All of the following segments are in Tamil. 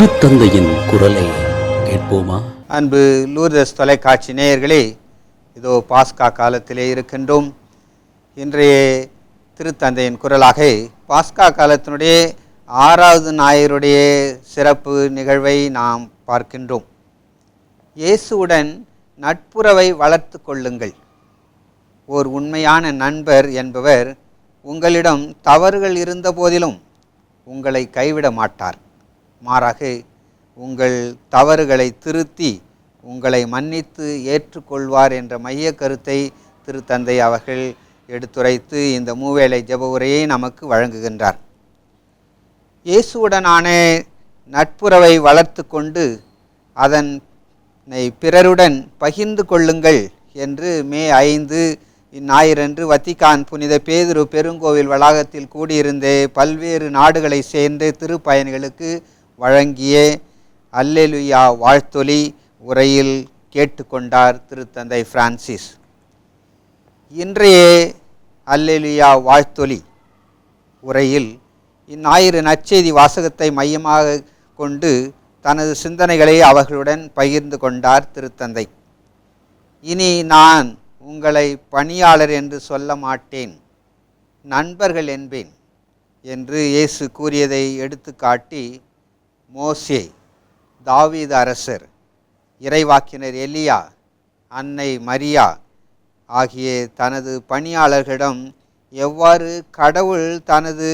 திருத்தந்தையின் குரலை கேட்போமா? அன்பு லூர்தஸ் தொலைக்காட்சி நேயர்களே இதோ பாஸ்கா காலத்திலே இருக்கின்றோம். இன்றைய திருத்தந்தையின் குரலாக பாஸ்கா காலத்தினுடைய ஆறாவது ஞாயிறுடைய சிறப்பு நிகழ்வை நாம் பார்க்கின்றோம். இயேசுவுடன் நட்புறவை வளர்த்து கொள்ளுங்கள். ஓர் உண்மையான நண்பர் என்பவர் உங்களிடம் தவறுகள் இருந்த போதிலும் உங்களை கைவிட மாட்டார். மாறாக உங்கள் தவறுகளை திருத்தி உங்களை மன்னித்து ஏற்றுக்கொள்வார் என்ற மைய கருத்தை திருத்தந்தை அவர்கள் எடுத்துரைத்து இந்த மூவேளை ஜெப உரையை நமக்கு வழங்குகின்றார். இயேசுவுடனான நட்புறவை வளர்த்து கொண்டு அதனை பிறருடன் பகிர்ந்து கொள்ளுங்கள் என்று மே ஐந்து இந்நாயிறன்று வத்திக்கான் புனித பேதுரு பெருங்கோவில் வளாகத்தில் கூடியிருந்தே பல்வேறு நாடுகளை சேர்ந்த திருப்பயணிகளுக்கு வழங்கிய அல்லெலுயா வாழ்த்தொலி உரையில் கேட்டுக்கொண்டார் திருத்தந்தை பிரான்சிஸ். இன்றைய அல்லெலுயா வாழ்த்தொலி உரையில் இந்நாயிறு நற்செய்தி வாசகத்தை மையமாக கொண்டு தனது சிந்தனைகளை அவர்களுடன் பகிர்ந்து கொண்டார் திருத்தந்தை. இனி நான் உங்களை பணியாளர் என்று சொல்ல மாட்டேன் நண்பர்கள் என்பேன் என்று இயேசு கூறியதை எடுத்துக்காட்டி மோசே தாவீது அரசர் இறைவாக்கினர் எலியா அன்னை மரியா ஆகிய தனது பணியாளர்களிடம் எவ்வாறு கடவுள் தனது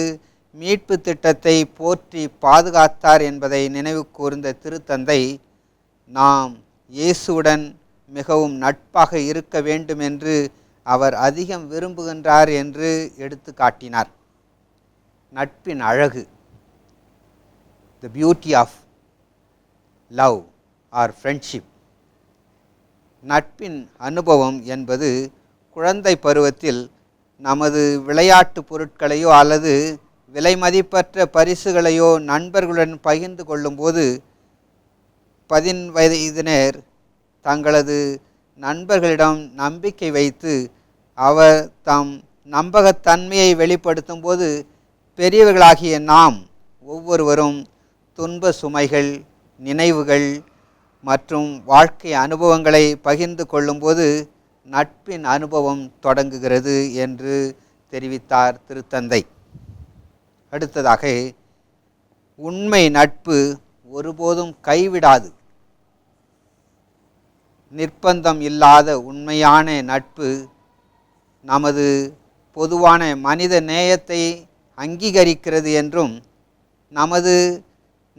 மீட்பு திட்டத்தை போற்றி பாதுகாத்தார் என்பதை நினைவு கூர்ந்த திருத்தந்தை நாம் இயேசுவுடன் மிகவும் நட்பாக இருக்க வேண்டும் என்று அவர் அதிகம் விரும்புகின்றார் என்று எடுத்து காட்டினார் நட்பின் அழகு. The beauty of love or friendship நட்பின் அனுபவம் என்பது குழந்தை பருவத்தில் நமது விளையாட்டு பொருட்களையோ அல்லது விலைமதிப்பற்ற பரிசுகளையோ நண்பர்களுடன் பகிர்ந்து கொள்ளும்போது பதின் வயதினர் தங்களது நண்பர்களிடம் நம்பிக்கை வைத்து அவர் தம் நம்பகத்தன்மையை வெளிப்படுத்தும் போது பெரியவர்களாகிய நாம் ஒவ்வொருவரும் துன்ப சுமைகள் நினைவுகள் மற்றும் வாழ்க்கை அனுபவங்களை பகிர்ந்து கொள்ளும்போது நட்பின் அனுபவம் தொடங்குகிறது என்று தெரிவித்தார் திருத்தந்தை. அடுத்ததாக உண்மை நட்பு ஒருபோதும் கைவிடாது. நிர்பந்தம் இல்லாத உண்மையான நட்பு நமது பொதுவான மனித நேயத்தை அங்கீகரிக்கிறது என்றும் நமது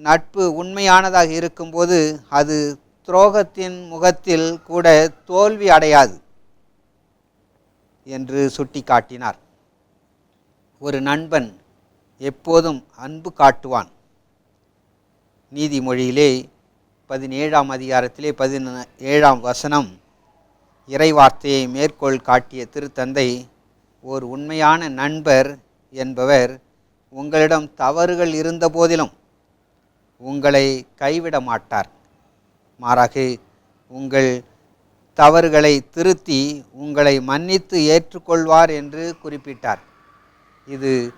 நட்பு உண்மையானதாக இருக்கும்போது அது துரோகத்தின் முகத்தில் கூட தோல்வி அடையாது என்று சுட்டிக்காட்டினார். ஒரு நண்பன் எப்போதும் அன்பு காட்டுவான். நீதிமொழியிலே பதினேழாம் அதிகாரத்திலே பதினேழாம் வசனம் இறைவார்த்தையை மேற்கோள் காட்டிய திருத்தந்தை ஓர் உண்மையான நண்பர் என்பவர் உங்களிடம் தவறுகள் இருந்த போதிலும் உங்களை கைவிட மாட்டார். மாறாக உங்கள் தவறுகளை திருத்தி உங்களை மன்னித்து ஏற்றுக்கொள்வார் என்று குறிப்பிட்டார். இது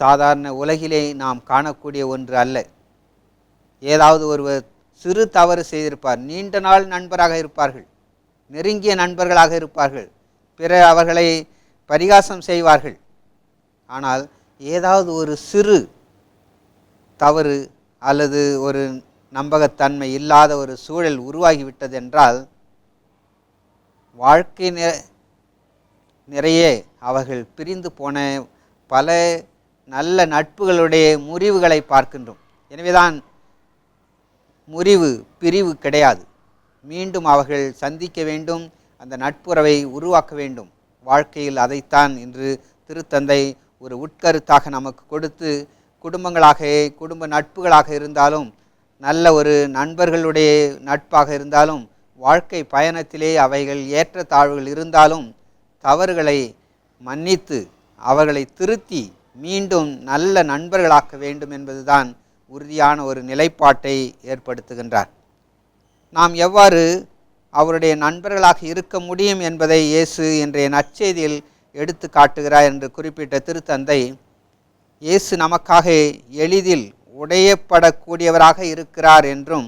சாதாரண உலகிலே நாம் காணக்கூடிய ஒன்று அல்ல. ஏதாவது ஒருவர் சிறு தவறு செய்திருப்பார். நீண்ட நாள் நண்பராக இருப்பார்கள். நெருங்கிய நண்பர்களாக இருப்பார்கள். பிற அவர்களை பரிகாசம் செய்வார்கள். ஆனால் ஏதாவது ஒரு சிறு தவறு அல்லது ஒரு நம்பகத்தன்மை இல்லாத ஒரு சூழல் உருவாகிவிட்டது என்றால் வாழ்க்கை நிற நிறைய அவர்கள் பிரிந்து போன பல நல்ல நட்புகளுடைய முறிவுகளை பார்க்கின்றோம். எனவேதான் முறிவு பிரிவு கிடையாது. மீண்டும் அவர்கள் சந்திக்க வேண்டும் அந்த நட்புறவை உருவாக்க வேண்டும். வாழ்க்கையில் அதைத்தான் இன்று திருத்தந்தை ஒரு உட்கருத்தாக நமக்கு கொடுத்து குடும்பங்களாக குடும்ப நட்புகளாக இருந்தாலும் நல்ல ஒரு நண்பர்களுடைய நட்பாக இருந்தாலும் வாழ்க்கை பயணத்திலே அவைகள் ஏற்ற தாழ்வுகள் இருந்தாலும் தவறுகளை மன்னித்து அவர்களை திருத்தி மீண்டும் நல்ல நண்பர்களாக்க வேண்டும் என்பதுதான் உறுதியான ஒரு நிலைப்பாட்டை ஏற்படுத்துகின்றார். நாம் எவ்வாறு அவருடைய நண்பர்களாக இருக்க முடியும் என்பதை இயேசு இன்றைய நற்செய்தியில் எடுத்து காட்டுகிறார் என்று குறிப்பிட்ட திருத்தந்தை இயேசு நமக்காக எளிதில் உடையப்படக்கூடியவராக இருக்கிறார் என்றும்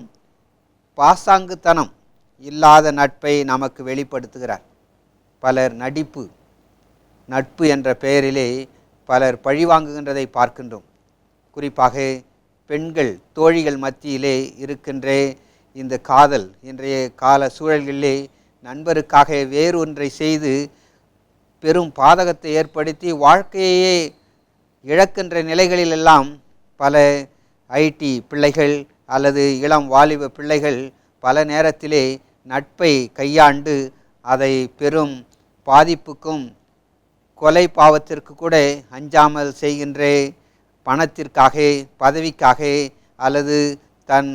பாசாங்குத்தனம் இல்லாத நட்பை நமக்கு வெளிப்படுத்துகிறார். பலர் நடிப்பு நட்பு என்ற பெயரிலே பலர் பழிவாங்குகின்றதை பார்க்கின்றோம். குறிப்பாக பெண்கள் தோழிகள் மத்தியிலே இருக்கின்ற இந்த காதல் இன்றைய கால சூழல்களிலே நண்பருக்காக வேறொன்றை செய்து பெரும் பாதகத்தை ஏற்படுத்தி வாழ்க்கையே இழக்கின்ற நிலைகளிலெல்லாம் பல ஐடி பிள்ளைகள் அல்லது இளம் வாலிப பிள்ளைகள் பல நேரத்திலே நட்பை கையாண்டு அதை பெரும் பாதிப்புக்கும் கொலை பாவத்திற்கு கூட அஞ்சாமல் செய்கின்ற பணத்திற்காக பதவிக்காக அல்லது தன்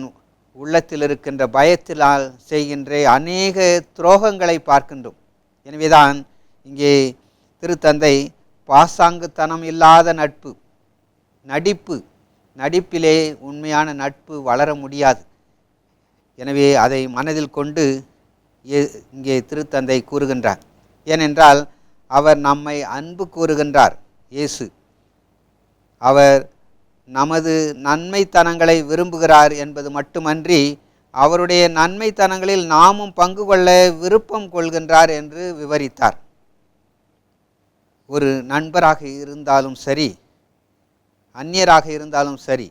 உள்ளத்தில் இருக்கின்ற பயத்தினால் செய்கின்ற அநேக துரோகங்களை பார்க்கின்றோம். எனவேதான் இங்கே திருத்தந்தை பாசாங்குத்தனம் இல்லாத நட்பு. நடிப்பு நடிப்பிலே உண்மையான நட்பு வளர முடியாது. எனவே அதை மனதில் கொண்டு இங்கே திருத்தந்தை கூறுகின்றார். ஏனென்றால் அவர் நம்மை அன்பு கூறுகின்றார் இயேசு. அவர் நமது நன்மைத்தனங்களை விரும்புகிறார் என்பது மட்டுமன்றி அவருடைய நன்மைத்தனங்களில் நாமும் பங்கு கொள்ள விருப்பம் கொள்கின்றார் என்று விவரித்தார். ஒரு நண்பராக இருந்தாலும் சரி அந்நியராக இருந்தாலும் சரி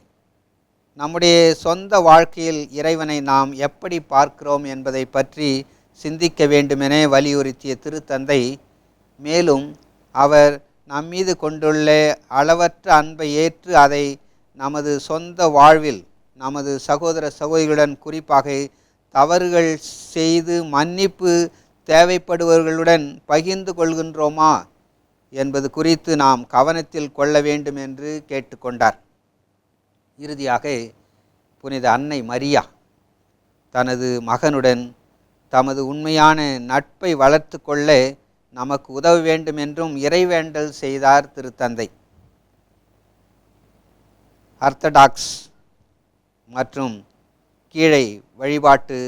நம்முடைய சொந்த வாழ்க்கையில் இறைவனை நாம் எப்படி பார்க்கிறோம் என்பதை பற்றி சிந்திக்க வேண்டுமென வலியுறுத்திய திருத்தந்தை மேலும் அவர் நம்மீது கொண்டுள்ள அளவற்ற அன்பை ஏற்று அதை நமது சொந்த வாழ்வில் நமது சகோதர சகோதரிகளுடன் குறிப்பாக தவறுகள் செய்து மன்னிப்பு தேவைப்படுபவர்களுடன் பகிர்ந்து கொள்கின்றோமா என்பது குறித்து நாம் கவனத்தில் கொள்ள வேண்டும் என்று கேட்டுக்கொண்டார். இறுதியாக புனித அன்னை மரியா தனது மகனுடன் தமது உண்மையான நட்பை வளர்த்து கொள்ள நமக்கு உதவ வேண்டும் என்றும் இறைவேண்டல் செய்தார் திருத்தந்தை. அர்த்தடாக்ஸ் மற்றும் கீழை வழிபாட்டு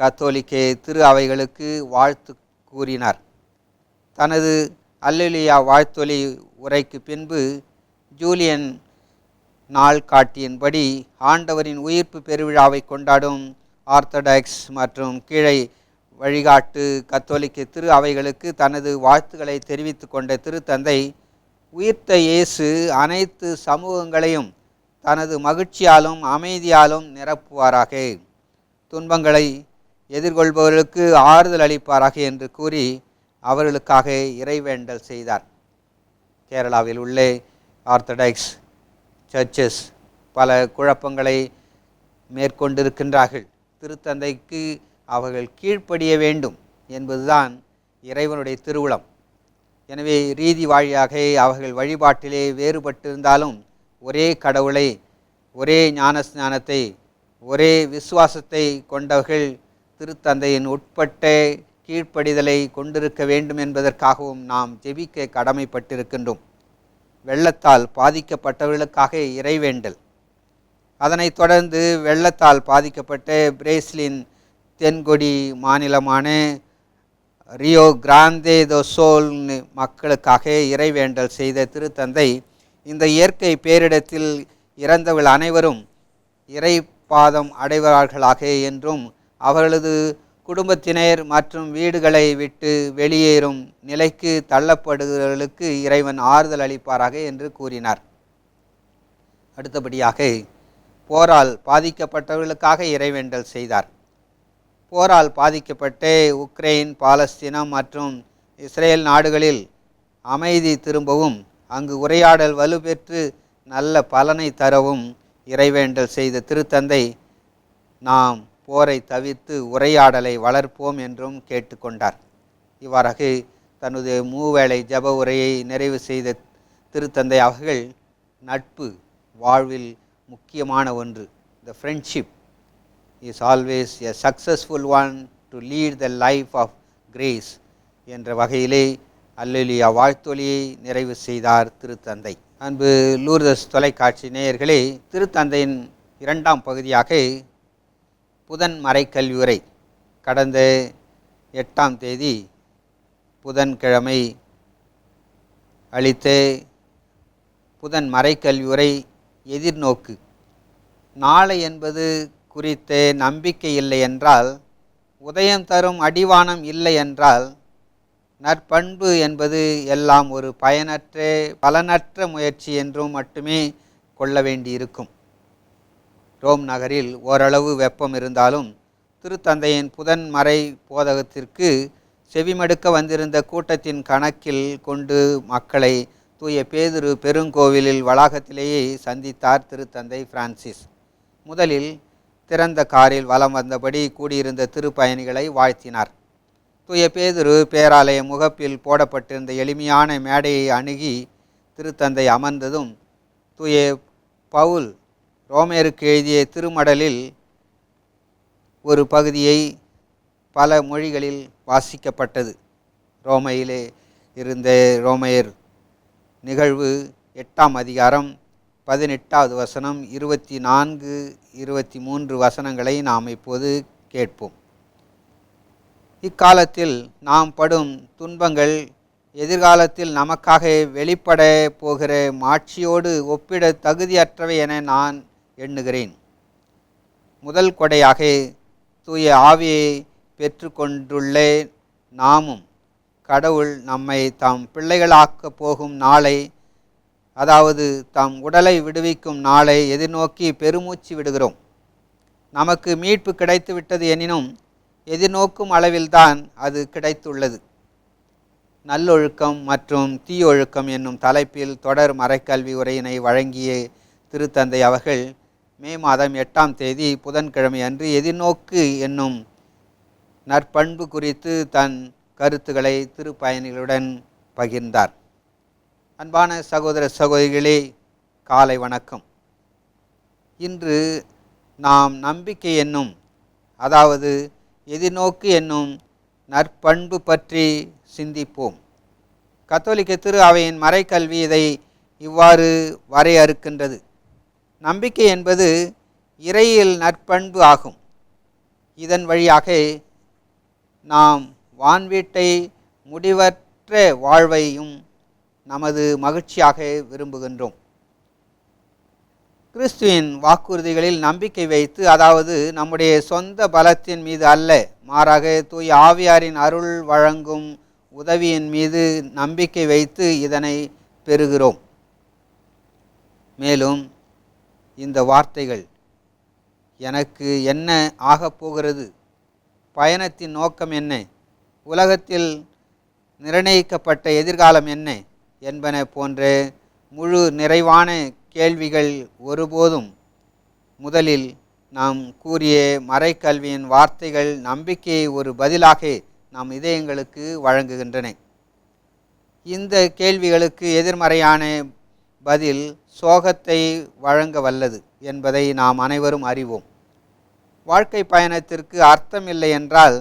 கத்தோலிக்க திரு அவைகளுக்கு வாழ்த்து கூறினார். தனது அல்லலியா வாழ்த்தொலி உரைக்கு பின்பு ஜூலியன் நாள் காட்டியின்படி ஆண்டவரின் உயிர்ப்பு பெருவிழாவை கொண்டாடும் ஆர்த்தடாக்ஸ் மற்றும் கீழை வழிகாட்டு கத்தோலிக்க திரு அவைகளுக்கு தனது வாழ்த்துக்களை தெரிவித்து கொண்ட திருத்தந்தை உயிர்த்த இயேசு அனைத்து சமூகங்களையும் தனது மகிழ்ச்சியாலும் அமைதியாலும் நிரப்புவாராக. துன்பங்களை எதிர்கொள்பவர்களுக்கு ஆறுதல் அளிப்பாராக என்று கூறி அவர்களுக்காக இறைவேண்டல் செய்தார். கேரளாவில் உள்ள ஆர்த்தடாக்ஸ் சர்ச்சஸ் பல குழப்பங்களை மேற்கொண்டிருக்கின்றார்கள். திருத்தந்தைக்கு அவர்கள் கீழ்ப்படிய வேண்டும் என்பதுதான் இறைவனுடைய திருவுளம். எனவே ரீதி வாழியாக அவர்கள் வழிபாட்டிலே வேறுபட்டிருந்தாலும் ஒரே கடவுளை ஒரே ஞானஸ்நானத்தை ஒரே விசுவாசத்தை கொண்டவர்கள் திருத்தந்தையின் உட்பட்ட கீழ்ப்படிதலை கொண்டிருக்க வேண்டும் என்பதற்காகவும் நாம் ஜெபிக்க கடமைப்பட்டிருக்கின்றோம். வெள்ளத்தால் பாதிக்கப்பட்டவர்களுக்காக இறைவேண்டல். அதனைத் தொடர்ந்து வெள்ளத்தால் பாதிக்கப்பட்ட பிரேசிலின் தென்கொடி மாநிலமான ரியோ கிராந்தே தோசோல் மக்களுக்காக இறைவேண்டல் செய்த திருத்தந்தை இந்த இயற்கை பேரிடத்தில் இறந்தவர்கள் அனைவரும் இறைப்பாதம் அடைவார்களாக என்றும் அவர்களது குடும்பத்தினர் மற்றும் வீடுகளை விட்டு வெளியேறும் நிலைக்கு தள்ளப்படுகிறவர்களுக்கு இறைவன் ஆறுதல் அளிப்பாராக என்று கூறினார். அடுத்தபடியாக போரால் பாதிக்கப்பட்டவர்களுக்காக இறைவேண்டல் செய்தார். போரால் பாதிக்கப்பட்டு உக்ரைன் பாலஸ்தீனம் மற்றும் இஸ்ரேல் நாடுகளில் அமைதி திரும்பவும் அங்கு உரையாடல் வலுப்பெற்று நல்ல பலனை தரவும் இறைவேண்டல் செய்த திருத்தந்தை நாம் போரை தவிர்த்து உரையாடலை வளர்ப்போம் என்றும் கேட்டுக்கொண்டார். இவ்வாறாக தனது மூவேளை ஜப உரையை நிறைவு செய்த திருத்தந்தை அவர்கள் நட்பு வாழ்வில் முக்கியமான ஒன்று. The friendship is always a successful one to lead the life of grace என்ற வகையிலே அல்லலியா வாழ்த்தொலியை நிறைவு செய்தார் திருத்தந்தை. அன்பு லூர்தஸ் தொலைக்காட்சி நேயர்களே திருத்தந்தையின் இரண்டாம் பகுதியாக புதன் மறைக்கல்வியுரை. கடந்த எட்டாம் தேதி புதன்கிழமை அளித்த புதன் மறைக்கல்வியுரை எதிர்நோக்கு. நாளை என்பது குறித்து நம்பிக்கை இல்லை என்றால் உதயம் தரும் அடிவானம் இல்லை என்றால் நற்பண்பு என்பது எல்லாம் ஒரு பயனற்ற பலனற்ற முயற்சி என்றும் மட்டுமே கொள்ள வேண்டியிருக்கும். ரோம் நகரில் ஓரளவு வெப்பம் இருந்தாலும் திருத்தந்தையின் புதன் மறை போதகத்திற்கு செவிமடுக்க வந்திருந்த கூட்டத்தின் கணக்கில் கொண்டு மக்களை தூய பேதுரு பெருங்கோவிலில் வளாகத்திலேயே சந்தித்தார் திருத்தந்தை பிரான்சிஸ். முதலில் திறந்த காரில் வலம் வந்தபடி கூடியிருந்த திருப்பயணிகளை வாழ்த்தினார். தூய பேதுரு பேராலய முகப்பில் போடப்பட்டிருந்த எளிமையான மேடையை அணுகி திருத்தந்தை அமர்ந்ததும் தூய பவுல் ரோமேருக்கு எழுதிய திருமடலில் ஒரு பகுதியை பல மொழிகளில் வாசிக்கப்பட்டது. ரோமையிலே இருந்த ரோமையர் நிகழ்வு எட்டாம் அதிகாரம் பதினெட்டாவது வசனம் இருபத்தி நான்கு இருபத்தி மூன்று வசனங்களை நாம் இப்போது கேட்போம். இக்காலத்தில் நாம் படும் துன்பங்கள் எதிர்காலத்தில் நமக்காக வெளிப்பட போகிற மாட்சியோடு ஒப்பிட தகுதியற்றவை என நான் எண்ணுகிறேன். முதல் கொடையாக தூய ஆவியை பெற்றுக்கொண்டுள்ளே நாமும் கடவுள் நம்மை தாம் பிள்ளைகளாக்கப் போகும் நாளை அதாவது தாம் உடலை விடுவிக்கும் நாளை எதிர்நோக்கி பெருமூச்சு விடுகிறோம். நமக்கு மீட்பு கிடைத்துவிட்டது எனினும் எதிர்நோக்கும் அளவில்தான் அது கிடைத்துள்ளது. நல்லொழுக்கம் மற்றும் தீயொழுக்கம் என்னும் தலைப்பில் தொடர் மறைக்கல்வி உரையினை வழங்கிய திருத்தந்தை அவர்கள் மே மாதம் எட்டாம் தேதி புதன்கிழமை அன்று எதிர்நோக்கு என்னும் நற்பண்பு குறித்து தன் கருத்துக்களை திருப்பயணிகளுடன் பகிர்ந்தார். அன்பான சகோதர சகோதரிகளே காலை வணக்கம். இன்று நாம் நம்பிக்கை என்னும் அதாவது எதிர்நோக்கு என்னும் நற்பண்பு பற்றி சிந்திப்போம். கத்தோலிக்க திரு அவையின் மறைக்கல்வி இதை இவ்வாறு வரையறுக்கின்றது. நம்பிக்கை என்பது இறையில் நற்பண்பு ஆகும். இதன் வழியாக நாம் வான்வீட்டை முடிவற்ற வாழ்வையும் நமது மகிழ்ச்சியாக விரும்புகின்றோம். கிறிஸ்துவின் வாக்குறுதிகளில் நம்பிக்கை வைத்து அதாவது நம்முடைய சொந்த பலத்தின் மீது அல்ல மாறாக தூய் ஆவியாரின் அருள் வழங்கும் உதவியின் மீது நம்பிக்கை வைத்து இதனை பெறுகிறோம். மேலும் இந்த வார்த்தைகள். எனக்கு என்ன ஆகப் போகிறது? பயணத்தின் நோக்கம் என்ன? உலகத்தில் நிர்ணயிக்கப்பட்ட எதிர்காலம் என்ன? என்பன போன்ற முழு நிறைவான கேள்விகள் ஒருபோதும் முதலில் நாம் கூறிய மறைக்கல்வியின் வார்த்தைகள் நம்பிக்கையை ஒரு பதிலாக நம் இதயங்களுக்கு வழங்குகின்றன. இந்த கேள்விகளுக்கு எதிர்மறையான பதில் சோகத்தை வழங்க வல்லது என்பதை நாம் அனைவரும் அறிவோம். வாழ்க்கை பயணத்திற்கு அர்த்தம் இல்லை என்றால்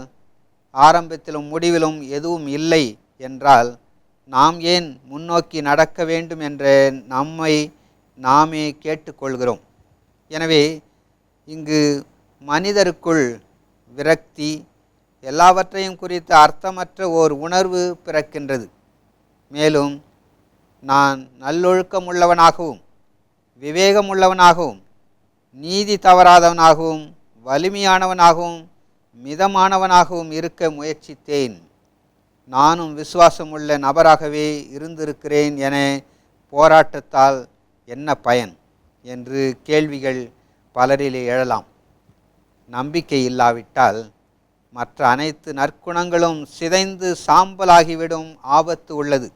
ஆரம்பத்திலும் முடிவிலும் எதுவும் இல்லை என்றால் நாம் ஏன் முன்னோக்கி நடக்க வேண்டும் என்ற நம்மை நாமே கேட்டுக்கொள்கிறோம். எனவே இங்கு மனிதருக்குள் விரக்தி எல்லாவற்றையும் குறித்த அர்த்தமற்ற ஓர் உணர்வு பிறக்கின்றது. மேலும் நான் நல்லொழுக்கம் விவேகமுள்ளவனாகவும் விவேகம் நீதி தவறாதவனாகவும் வலிமையானவனாகவும் மிதமானவனாகவும் இருக்க முயற்சித்தேன். நானும் விசுவாசமுள்ள நபராகவே இருந்திருக்கிறேன் என போராட்டத்தால் என்ன பயன் என்று கேள்விகள் பலரிலே எழலாம். நம்பிக்கை இல்லாவிட்டால் மற்ற அனைத்து நற்குணங்களும் சிதைந்து சாம்பலாகிவிடும் ஆபத்து உள்ளது.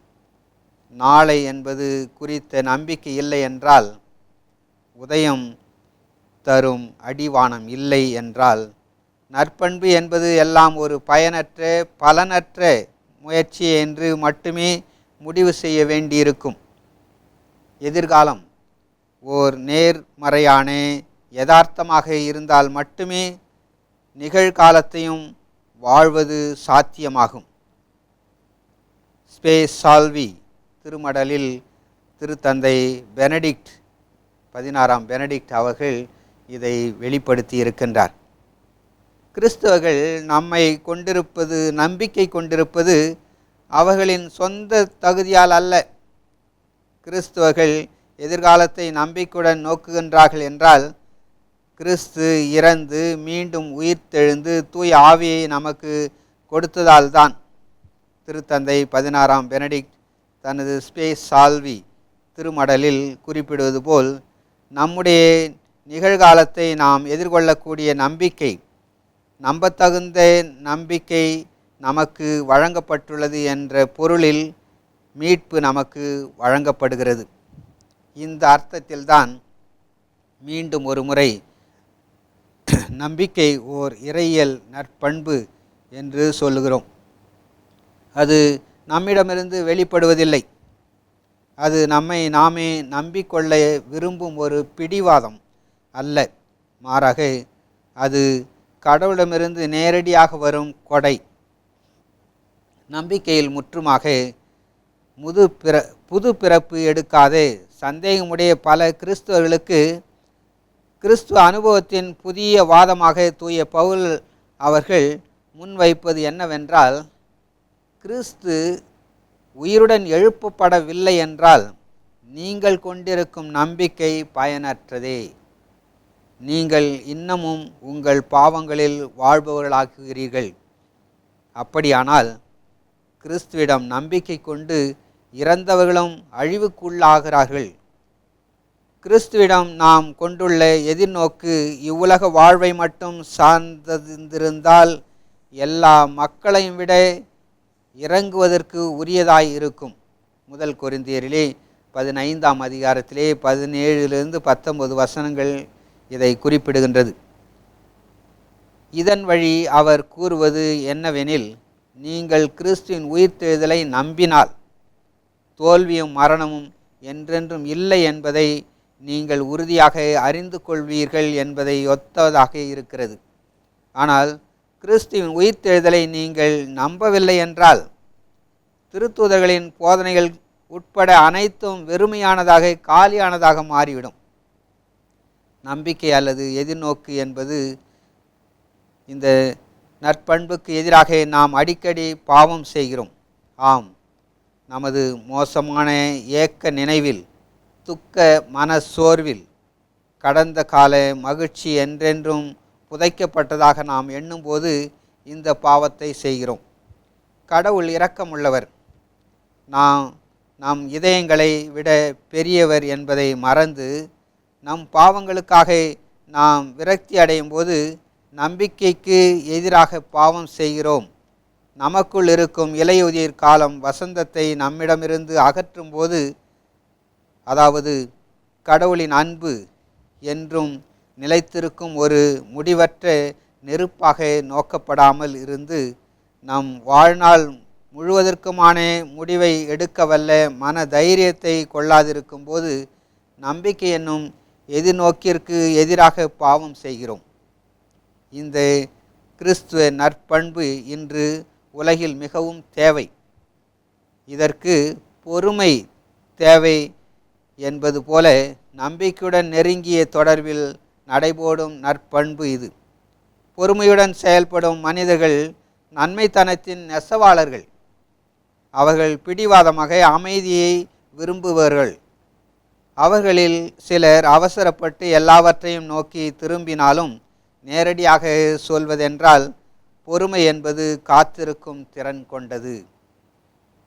நாளை என்பது குறித்த நம்பிக்கை இல்லை என்றால் உதயம் தரும் அடிவானம் இல்லை என்றால் நற்பண்பு என்பது எல்லாம் ஒரு பயனற்ற பலனற்ற முயற்சி என்று மட்டுமே முடிவு செய்ய வேண்டியிருக்கும். எதிர்காலம் ஓர் நேர்மறையான யதார்த்தமாக இருந்தால் மட்டுமே நிகழ்காலத்தையும் வாழ்வது சாத்தியமாகும். ஸ்பேஸ் சால்வி திருமடலில் திருத்தந்தை பெனடிக்ட் பதினாறாம் பெனடிக்ட் அவர்கள் இதை வெளிப்படுத்தி இருக்கின்றார். கிறிஸ்தவர்கள் நம்மை கொண்டிருப்பது நம்பிக்கை கொண்டிருப்பது அவர்களின் சொந்த தகுதியால் அல்ல. கிறிஸ்தவர்கள் எதிர்காலத்தை நம்பிக்கையுடன் நோக்குகின்றார்கள் என்றால் கிறிஸ்து இறந்து மீண்டும் உயிர்த்தெழுந்து தூய் ஆவியை நமக்கு கொடுத்ததால்தான் திருத்தந்தை பதினாறாம் பெனடிக்ட் தனது ஸ்பேஸ் சால்வி திருமடலில் குறிப்பிடுவது போல் நம்முடைய நிகழ்காலத்தை நாம் எதிர்கொள்ளக்கூடிய நம்பிக்கை நம்பத்தகுந்த நம்பிக்கை நமக்கு வழங்கப்பட்டுள்ளது என்ற பொருளில் மீட்பு நமக்கு வழங்கப்படுகிறது. இந்த அர்த்தத்தில்தான் மீண்டும் ஒரு முறை நம்பிக்கை ஓர் இறையியல் நற்பண்பு என்று சொல்லுகிறோம். அது நம்மிடமிருந்து வெளிப்படுவதில்லை. அது நம்மை நாமே நம்பிக்கொள்ள விரும்பும் ஒரு பிடிவாதம் அல்ல. மாறாக அது கடவுளிடமிருந்து நேரடியாக வரும் கொடை. நம்பிக்கையில் முற்றுமாக முது பிற புது பிறப்பு எடுக்காதே. சந்தேகமுடைய பல கிறிஸ்தவர்களுக்கு கிறிஸ்துவ அனுபவத்தின் புதிய வாதமாக தூய பவுல் அவர்கள் முன்வைப்பது என்னவென்றால் கிறிஸ்து உயிருடன் எழுப்பப்படவில்லை என்றால் நீங்கள் கொண்டிருக்கும் நம்பிக்கை பயனற்றதே. நீங்கள் இன்னமும் உங்கள் பாவங்களில் வாழ்பவர்களாகுகிறீர்கள் அப்படியானால் கிறிஸ்துவிடம் நம்பிக்கை கொண்டு இறந்தவர்களும் அழிவுக்குள்ளாகிறார்கள். கிறிஸ்துவிடம் நாம் கொண்டுள்ள எதிர்நோக்கு இவ்வுலக வாழ்வை மட்டும் சார்ந்திருந்தால் எல்லா மக்களையும் விட இறங்குவதற்கு உரியதாய் இருக்கும். முதல் கொரிந்தியரிலே பதினைந்தாம் அதிகாரத்திலே பதினேழிலிருந்து பத்தொன்பது வசனங்கள் இதை குறிப்பிடுகின்றது. இதன் வழி அவர் கூறுவது என்னவெனில் நீங்கள் கிறிஸ்துவின் உயிர்த்தெழுதலை நம்பினால் தோல்வியும் மரணமும் என்றென்றும் இல்லை என்பதை நீங்கள் உறுதியாக அறிந்து கொள்வீர்கள் என்பதை ஒத்ததாக இருக்கிறது. ஆனால் கிறிஸ்துவின் உயிர்த்தெழுதலை நீங்கள் நம்பவில்லை என்றால் திருத்தூதர்களின் போதனைகள் உட்பட அனைத்தும் வெறுமையானதாக காலியானதாக மாறிவிடும். நம்பிக்கை அல்லது எதிர்நோக்கு என்பது இந்த நற்பண்புக்கு எதிராக நாம் அடிக்கடி பாவம் செய்கிறோம். ஆம் நமது மோசமான ஏக்க நினைவில் துக்க மனச்சோர்வில் கடந்த கால மகிழ்ச்சி என்றென்றும் புதைக்கப்பட்டதாக நாம் எண்ணும்போது இந்த பாவத்தை செய்கிறோம். கடவுள் இரக்கமுள்ளவர். நாம் நம் இதயங்களை விட பெரியவர் என்பதை மறந்து நம் பாவங்களுக்காக நாம் விரக்தி அடையும் போது நம்பிக்கைக்கு எதிராக பாவம் செய்கிறோம். நமக்குள் இருக்கும் இலையுதிர் காலம் வசந்தத்தை நம்மிடமிருந்து அகற்றும்போது அதாவது கடவுளின் அன்பு என்றும் நிலைத்திருக்கும் ஒரு முடிவற்ற நெருப்பாக நோக்கப்படாமல் இருந்து நம் வாழ்நாள் முழுவதற்குமான முடிவை எடுக்க வல்ல மன தைரியத்தை கொள்ளாதிருக்கும் போது நம்பிக்கை என்னும் எதிர்நோக்கிற்கு எதிராக பாவம் செய்கிறோம். இந்த கிறிஸ்துவ நற்பண்பு இன்று உலகில் மிகவும் தேவை. இதற்கு பொறுமை தேவை என்பது போல நம்பிக்கையுடன் நெருங்கிய தொடர்பில் நடைபோடும் நற்பண்பு இது. பொறுமையுடன் செயல்படும் மனிதர்கள் நன்மைத்தனத்தின் நெசவாளர்கள். அவர்கள் பிடிவாதமாக அமைதியை விரும்புபவர்கள் அவர்களில் சிலர் அவசரப்பட்டு எல்லாவற்றையும் நோக்கி திரும்பினாலும் நேரடியாக சொல்வதென்றால் பொறுமை என்பது காத்திருக்கும் திறன் கொண்டது.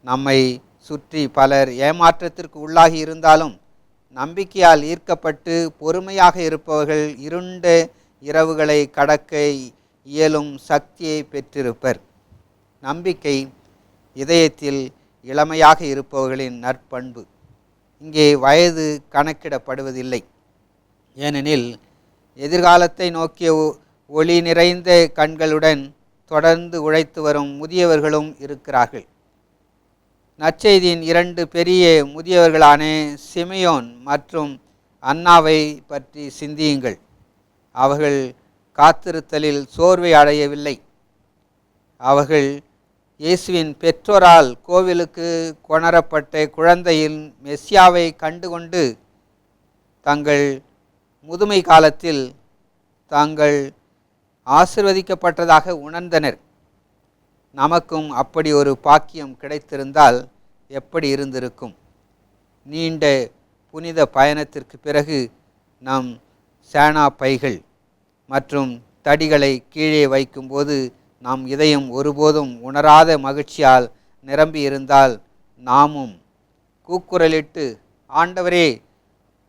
நம்மை சுற்றி பலர் ஏமாற்றத்திற்கு உள்ளாகி இருந்தாலும் நம்பிக்கையால் ஈர்க்கப்பட்டு பொறுமையாக இருப்பவர்கள் இருண்ட இரவுகளை கடக்க இயலும் சக்தியை பெற்றிருப்பர். நம்பிக்கை இதயத்தில் இளமையாக இருப்பவர்களின் நற்பண்பு. இங்கே வயது கணக்கிடப்படுவதில்லை. ஏனெனில் எதிர்காலத்தை நோக்கிய ஒ- ஒளி நிறைந்த கண்களுடன் தொடர்ந்து உழைத்து வரும் முதியவர்களும் இருக்கிறார்கள். நற்செய்தியின் இரண்டு பெரிய முதியவர்களான சிமியோன் மற்றும் அன்னாவை பற்றி சிந்தியுங்கள். அவர்கள் காத்திருத்தலில் சோர்வை அடையவில்லை. அவர்கள் இயேசுவின் பெற்றோரால் கோவிலுக்கு கொணரப்பட்ட குழந்தையின் மெஸ்ஸியாவை கண்டுகொண்டு தங்கள் முதுமை காலத்தில் தாங்கள் ஆசிர்வதிக்கப்பட்டதாக உணர்ந்தனர். நமக்கும் அப்படி ஒரு பாக்கியம் கிடைத்திருந்தால் எப்படி இருந்திருக்கும்? நீண்ட புனித பயணத்திற்கு பிறகு நம் சேனா பைகள் மற்றும் தடிகளை கீழே வைக்கும்போது நாம் இதயம் ஒருபோதும் உணராத மகிழ்ச்சியால் நிரம்பி இருந்தால் நாமும் கூக்குரலிட்டு ஆண்டவரே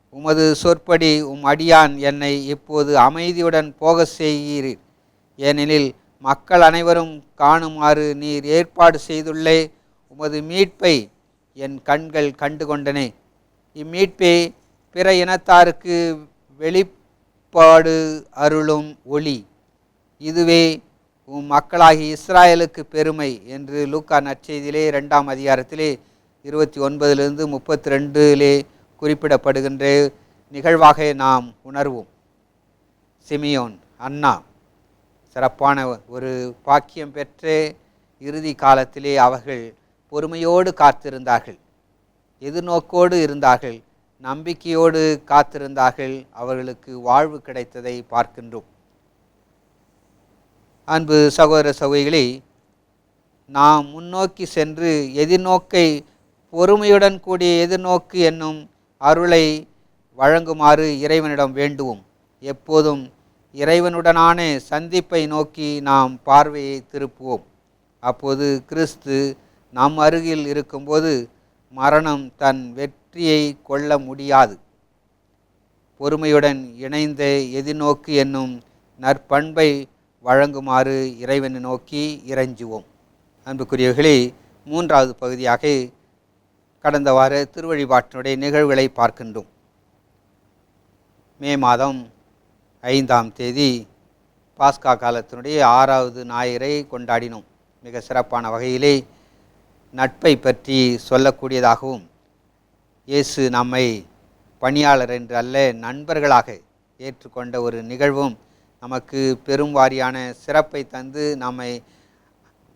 உமது சொற்படி உம் அடியான் என்னை இப்போது அமைதியுடன் போக செய்கிறீர். ஏனெனில் மக்கள் அனைவரும் காணுமாறு நீர் ஏற்பாடு செய்துள்ளே உமது மீட்பை என் கண்கள் கண்டு கொண்டனே இம்மீட்பே பிற இனத்தாருக்கு வெளிப்பாடு அருளும் ஒளி. இதுவே உம் மக்களாகி இஸ்ராயலுக்கு பெருமை என்று லூக்கா நற்செய்தியிலே ரெண்டாம் அதிகாரத்திலே இருபத்தி ஒன்பதிலிருந்து முப்பத்தி ரெண்டிலே குறிப்பிடப்படுகின்ற நிகழ்வாக நாம் உணர்வோம். சிமியோன் அண்ணா. சிறப்பான ஒரு பாக்கியம் பெற்று இறுதி காலத்திலே அவர்கள் பொறுமையோடு காத்திருந்தார்கள். எதிர்நோக்கோடு இருந்தார்கள். நம்பிக்கையோடு காத்திருந்தார்கள். அவர்களுக்கு வாழ்வு கிடைத்ததை பார்க்கின்றோம். அன்பு சகோதர சகோதரிகளே நாம் முன்னோக்கி சென்று எதிர்நோக்கை பொறுமையுடன் கூடிய எதிர்நோக்கு என்னும் அருளை வழங்குமாறு இறைவனிடம் வேண்டுவோம். எப்போதும் இறைவனுடனான சந்திப்பை நோக்கி நாம் பார்வையை திருப்புவோம். அப்போது கிறிஸ்து நம் அருகில் இருக்கும்போது மரணம் தன் வெற்றியை கொள்ள முடியாது. பொறுமையுடன் இணைந்த எதிர்நோக்கு என்னும் நற்பண்பை வழங்குமாறு இறைவனை நோக்கி இறைஞ்சுவோம். அன்புக்குரியவர்களே மூன்றாவது பகுதியாக கடந்த வார திருவழிபாட்டினுடைய நிகழ்வுகளை பார்க்கின்றோம். மே மாதம் ஐந்தாம் தேதி பாஸ்கா காலத்தினுடைய ஆறாவது ஞாயிறை கொண்டாடினோம். மிக சிறப்பான வகையிலே நட்பை பற்றி சொல்லக்கூடியதாகவும் இயேசு நம்மை பணியாளர் என்று அல்ல நண்பர்களாக ஏற்றுக்கொண்ட ஒரு நிகழ்வும் நமக்கு பெரும் வாரியான சிறப்பை தந்து நம்மை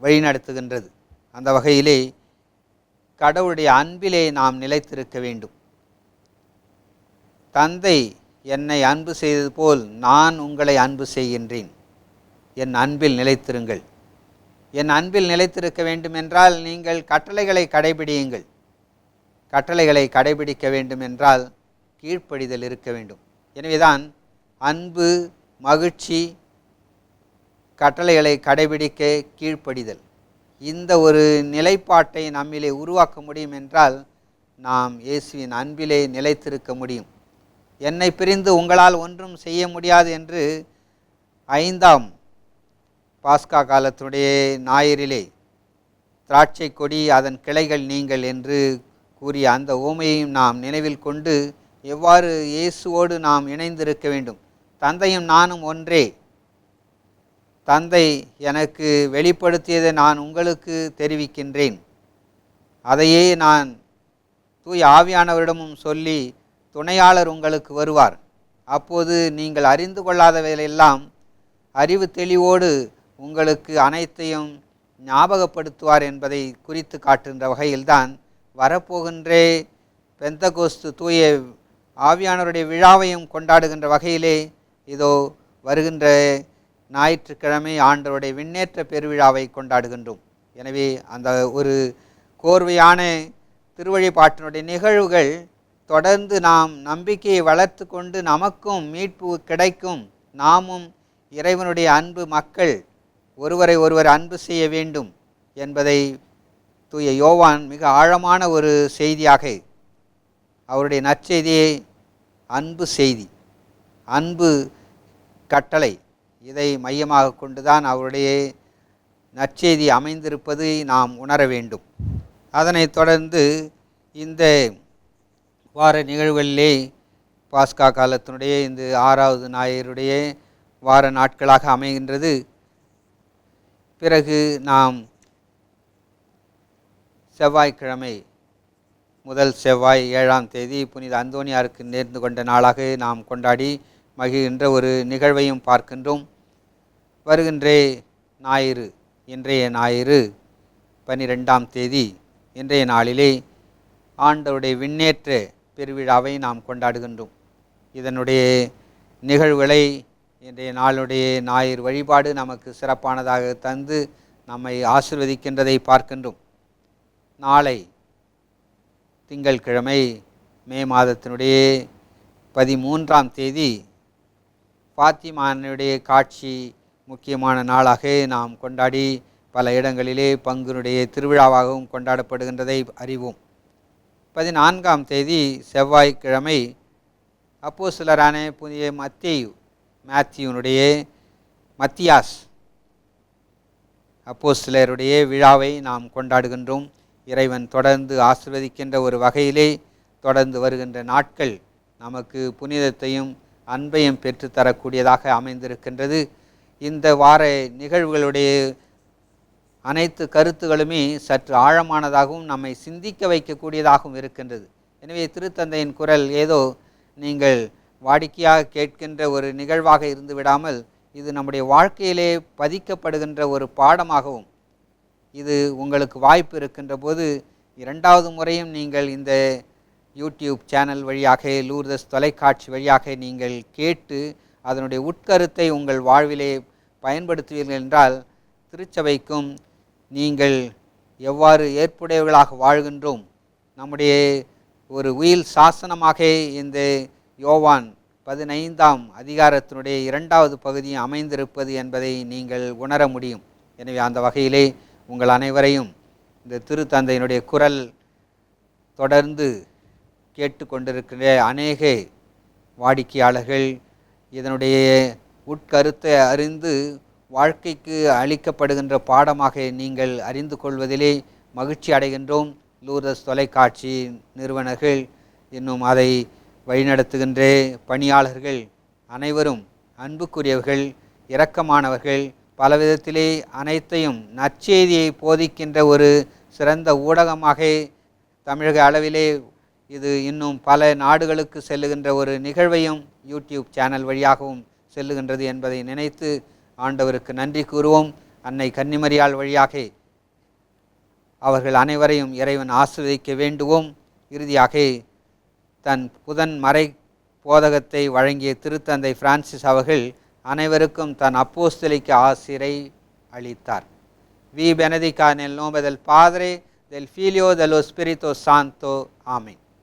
வழிநடத்துகின்றது. அந்த வகையிலே கடவுளுடைய அன்பிலே நாம் நிலைத்திருக்க வேண்டும். தந்தை என்னை அன்பு செய்தது போல் நான் உங்களை அன்பு செய்கின்றேன். என் அன்பில் நிலைத்திருங்கள். என் அன்பில் நிலைத்திருக்க வேண்டுமென்றால் நீங்கள் கட்டளைகளை கடைபிடியுங்கள். கட்டளைகளை கடைபிடிக்க வேண்டும் என்றால் கீழ்ப்படிதல் இருக்க வேண்டும். எனவேதான் அன்பு மகிழ்ச்சி கட்டளைகளை கடைபிடிக்க கீழ்ப்படிதல். இந்த ஒரு நிலைப்பாட்டை நம்மிலே உருவாக்க முடியும் என்றால் நாம் இயேசுவின் அன்பிலே நிலைத்திருக்க முடியும். என்னை பிரிந்து உங்களால் ஒன்றும் செய்ய முடியாது என்று ஐந்தாம் பாஸ்கா காலத்துடைய ஞாயிறிலே திராட்சை கொடி அதன் கிளைகள் நீங்கள் என்று கூறிய அந்த ஊமையையும் நாம் நினைவில் கொண்டு எவ்வாறு இயேசுவோடு நாம் இணைந்திருக்க வேண்டும்? தந்தையும் நானும் ஒன்றே. தந்தை எனக்கு வெளிப்படுத்தியதை நான் உங்களுக்கு தெரிவிக்கின்றேன். அதையே நான் தூய் ஆவியானவரிடமும் சொல்லி துணையாளர் உங்களுக்கு வருவார். அப்போது நீங்கள் அறிந்து கொள்ளாதவைகளெல்லாம் அறிவு தெளிவோடு உங்களுக்கு அனைத்தையும் ஞாபகப்படுத்துவார் என்பதை குறித்து காட்டுகின்ற வகையில்தான் வரப்போகின்றே பெந்தகோஸ்து தூய ஆவியானவருடைய விழாவையும் கொண்டாடுகின்ற வகையிலே இதோ வருகின்ற ஞாயிற்றுக்கிழமை ஆண்டவருடைய விண்ணேற்ற பெருவிழாவை கொண்டாடுகின்றோம். எனவே அந்த ஒரு கோர்வையான திருவழிபாட்டினுடைய நிகழ்வுகள் தொடர்ந்து நாம் நம்பிக்கையை வளர்த்து கொண்டு நமக்கும் மீட்பு கிடைக்கும். நாமும் இறைவனுடைய அன்பு மக்கள் ஒருவரை ஒருவர் அன்பு செய்ய வேண்டும் என்பதை தூய யோவான் மிக ஆழமான ஒரு செய்தியாக அவருடைய நற்செய்தியை அன்பு செய்தி அன்பு கட்டளை இதை மையமாக கொண்டுதான் அவருடைய நற்செய்தி அமைந்திருப்பதை நாம் உணர வேண்டும். அதனைத் தொடர்ந்து இந்த வார நிகழ்வுகளிலே பாஸ்கா காலத்தினுடைய இந்த ஆறாவது ஞாயிறுடைய வார நாட்களாக அமைகின்றது. பிறகு நாம் செவ்வாய்க்கிழமை முதல் செவ்வாய் ஏழாம் தேதி புனித அந்தோனியாருக்கு நேர்ந்து கொண்ட நாளாக நாம் கொண்டாடி மகிழ்கின்ற ஒரு நிகழ்வையும் பார்க்கின்றோம். வருகின்ற ஞாயிறு இன்றைய ஞாயிறு பன்னிரெண்டாம் தேதி இன்றைய நாளிலே ஆண்டவருடைய விண்ணேற்ற பெருவிழாவை நாம் கொண்டாடுகின்றோம். இதனுடைய நிகழ்வுகளை இன்றைய நாளுடைய ஞாயிறு வழிபாடு நமக்கு சிறப்பானதாக தந்து நம்மை ஆசிர்வதிக்கின்றதை பார்க்கின்றோம். நாளை திங்கட்கிழமை மே மாதத்தினுடைய பதிமூன்றாம் தேதி பாத்திமானுடைய காட்சி முக்கியமான நாளாக நாம் கொண்டாடி பல இடங்களிலே பங்குனுடைய திருவிழாவாகவும் கொண்டாடப்படுகின்றதை அறிவோம். பதினான்காம் தேதி செவ்வாய்க்கிழமை அப்போஸ்தலரான புதிய மத்தியு மேத்யூனுடைய மத்தியாஸ் அப்போஸ்தலருடைய விழாவை நாம் கொண்டாடுகின்றோம். இறைவன் தொடர்ந்து ஆசிர்வதிக்கின்ற ஒரு வகையிலே தொடர்ந்து வருகின்ற நாட்கள் நமக்கு புனிதத்தையும் அன்பையும் பெற்றுத்தரக்கூடியதாக அமைந்திருக்கின்றது. இந்த வார நிகழ்வுகளுடைய அனைத்து கருத்துகளுமே சற்று ஆழமானதாகவும் நம்மை சிந்திக்க வைக்கக்கூடியதாகவும் இருக்கின்றது. எனவே திருத்தந்தையின் குரல் ஏதோ நீங்கள் வாடிக்கையாக கேட்கின்ற ஒரு நிகழ்வாக இருந்து விடாமல் இது நம்முடைய வாழ்க்கையிலே பதிக்கப்படுகின்ற ஒரு பாடமாகவும் இது உங்களுக்கு வாய்ப்பு இருக்கின்ற போது இரண்டாவது முறையும் நீங்கள் இந்த யூடியூப் சேனல் வழியாக லூர்தஸ் தொலைக்காட்சி வழியாக நீங்கள் கேட்டு அதனுடைய உட்கருத்தை உங்கள் வாழ்விலே பயன்படுத்துவீர்கள் என்றால் திருச்சபைக்கும் நீங்கள் எவ்வாறு ஏற்புடையவர்களாக வாழ்கின்றோம்? நம்முடைய ஒரு உயில் சாசனமாக இந்த யோவான் பதினைந்தாம் அதிகாரத்தினுடைய இரண்டாவது பகுதி அமைந்திருப்பது என்பதை நீங்கள் உணர முடியும். எனவே அந்த வகையிலே உங்கள் அனைவரையும் இந்த திருத்தந்தையினுடைய குரல் தொடர்ந்து கேட்டுக்கொண்டிருக்கிற அநேக வாடிக்கையாளர்கள் இதனுடைய உட்கருத்தை அறிந்து வாழ்க்கைக்கு அளிக்கப்படுகின்ற பாடமாக நீங்கள் அறிந்து கொள்வதிலே மகிழ்ச்சி அடைகின்றோம். லூர்தஸ் தொலைக்காட்சி நிறுவனர்கள் இன்னும் அதை வழிநடத்துகின்ற பணியாளர்கள் அனைவரும் அன்புக்குரியவர்கள் இரக்கமானவர்கள் பலவிதத்திலே அனைத்தையும் நற்செய்தியை போதிக்கின்ற ஒரு சிறந்த ஊடகமாக தமிழக அளவிலே இது இன்னும் பல நாடுகளுக்கு செல்லுகின்ற ஒரு நிகழ்வையும் யூடியூப் சேனல் வழியாகவும் செல்லுகின்றது என்பதை நினைத்து ஆண்டவருக்கு நன்றி கூறுவோம் அன்னை கன்னிமரியாள் வழியாக அவர்கள் அனைவரையும் இறைவன் ஆசிர்வதிக்க வேண்டுவோம் இறுதியாக தன் புதன் மறை போதகத்தை வழங்கிய திருத்தந்தை பிரான்சிஸ் அவர்கள் அனைவருக்கும் தன் அப்போஸ்தலிக்க ஆசிரை அளித்தார் வி பெனதிகா நெல் நோபெதல் பாதரே del Filio dello Spirito Santo. Amén.